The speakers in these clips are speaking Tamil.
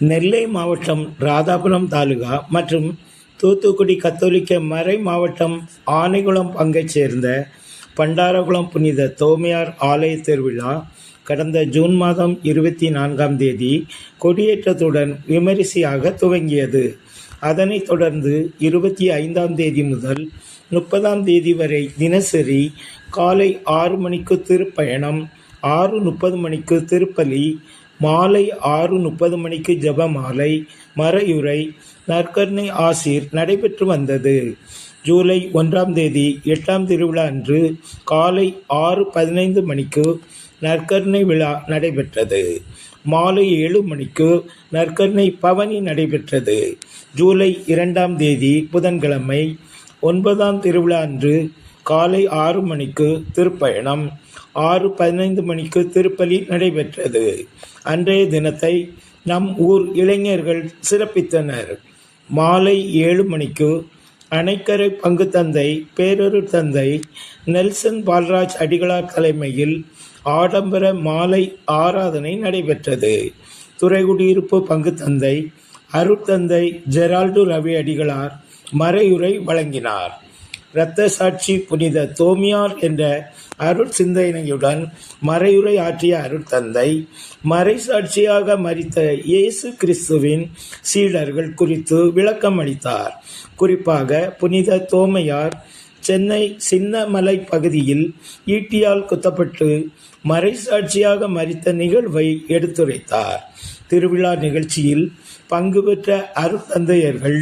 நெல்லை மாவட்டம் ராதாபுரம் தாலுகா மற்றும் தூத்துக்குடி கத்தோலிக்க மறை மாவட்டம் ஆனைகுளம் பங்கைச் சேர்ந்த பண்டாரகுளம் புனித தோமையார் ஆலய திருவிழா கடந்த ஜூன் மாதம் இருபத்தி நான்காம் தேதி கொடியேற்றத்துடன் விமரிசையாக துவங்கியது. அதனைத் தொடர்ந்து இருபத்தி ஐந்தாம் தேதி முதல் முப்பதாம் தேதி வரை தினசரி காலை ஆறு மணிக்கு திருப்பயணம் ஆறு முப்பது மணிக்கு திருப்பலி மாலை ஆறு முப்பது மணிக்கு ஜபமாலை மறையுரை நற்கருணை ஆசீர் நடைபெற்று வந்தது. ஜூலை ஒன்றாம் தேதி எட்டாம் திருவிழா அன்று காலை ஆறு பதினைந்து மணிக்கு நற்கருணை விழா நடைபெற்றது. மாலை ஏழு மணிக்கு நற்கருணை பவனி நடைபெற்றது. ஜூலை இரண்டாம் தேதி புதன்கிழமை ஒன்பதாம் திருவிழா அன்று காலை ஆறு மணிக்கு திருப்பயணம். ஆறு பதினைந்து மணிக்கு திருப்பலி நடைபெற்றது. அன்றைய தினத்தை நம் ஊர் இளைஞர்கள் சிறப்பித்தனர். மாலை ஏழு மணிக்கு அணைக்கரை பங்கு தந்தை பேரொரு தந்தை நெல்சன் பால்ராஜ் அடிகளார் தலைமையில் ஆடம்பர மாலை ஆராதனை நடைபெற்றது. துறைகுடியிருப்பு பங்கு தந்தை அருட்தந்தை ஜெரால்டு ரவி அடிகளார் மறையுரை வழங்கினார். இரத்த சாட்சி புனித தோமியார் என்ற அருட் சிந்தனையுடன் மறையுரை ஆற்றிய அருட்தந்தை மறை சாட்சியாக மறித்த இயேசு கிறிஸ்துவின் சீடர்கள் குறித்து விளக்கம் அளித்தார். குறிப்பாக புனித தோமையார் சென்னை சின்னமலை பகுதியில் ஈட்டியால் குத்தப்பட்டு மறைசாட்சியாக மறித்த நிகழ்வை எடுத்துரைத்தார். திருவிழா நிகழ்ச்சியில் பங்கு பெற்ற அருத்தந்தையர்கள்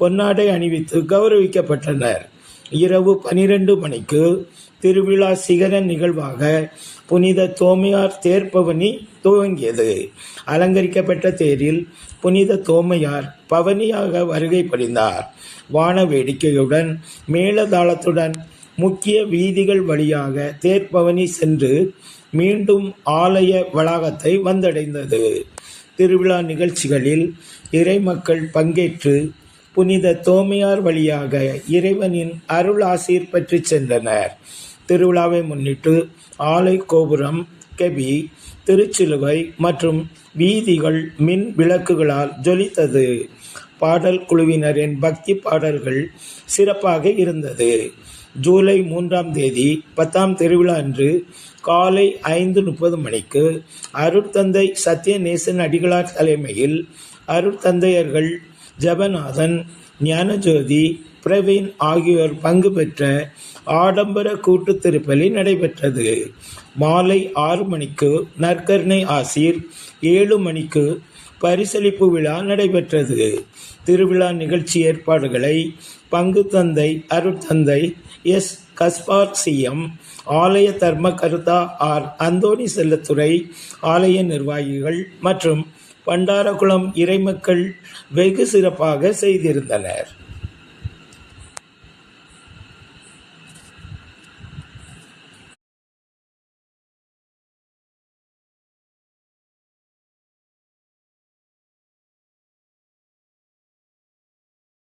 பொன்னாடை அணிவித்து கௌரவிக்கப்பட்டனர். இரவு பனிரெண்டு மணிக்கு திருவிழா சிகர நிகழ்வாக புனித தோமையார் தேர்பவனி துவங்கியது. அலங்கரிக்கப்பட்ட தேரில் புனித தோமையார் பவனியாக வருகை புரிந்தார். வான வேடிக்கையுடன் மேளதாளத்துடன் முக்கிய வீதிகள் வழியாக தேர்பவனி சென்று மீண்டும் ஆலய வளாகத்தை வந்தடைந்தது. திருவிழா நிகழ்ச்சிகளில் இறைமக்கள் பங்கேற்று புனித தோமையார் வழியாக இறைவனின் அருள் ஆசீர் பற்றி சென்றனர். திருவிழாவை முன்னிட்டு ஆலை கோபுரம் கெபி திருச்சிலுவை மற்றும் வீதிகள் மின் விளக்குகளால் ஜொலித்தது. பாடல் குழுவினரின் பக்தி பாடல்கள் சிறப்பாக இருந்தது. ஜூலை மூன்றாம் தேதி பத்தாம் திருவிழா அன்று காலை ஐந்து முப்பது மணிக்கு அருட்தந்தை சத்யநேசன் அடிகளார் தலைமையில் அருட்தந்தையர்கள் ஜெபநாதன் ஞானஜோதி பிரவீன் ஆகியோர் பங்கு பெற்ற ஆடம்பர கூட்டு திருப்பலி நடைபெற்றது. மாலை ஆறு மணிக்கு நற்கருணை ஆசீர் ஏழு மணிக்கு பரிசளிப்பு விழா நடைபெற்றது. திருவிழா நிகழ்ச்சி ஏற்பாடுகளை பங்கு தந்தை அருட்தந்தை எஸ். கஸ்பார் சிஎம் ஆலய தர்மகர்த்தா ஆர். அந்தோணி செல்லத்துறை ஆலய நிர்வாகிகள் மற்றும் பண்டாரகுளம் இறைமக்கள் வெகு சிறப்பாக செய்திருந்தனர்.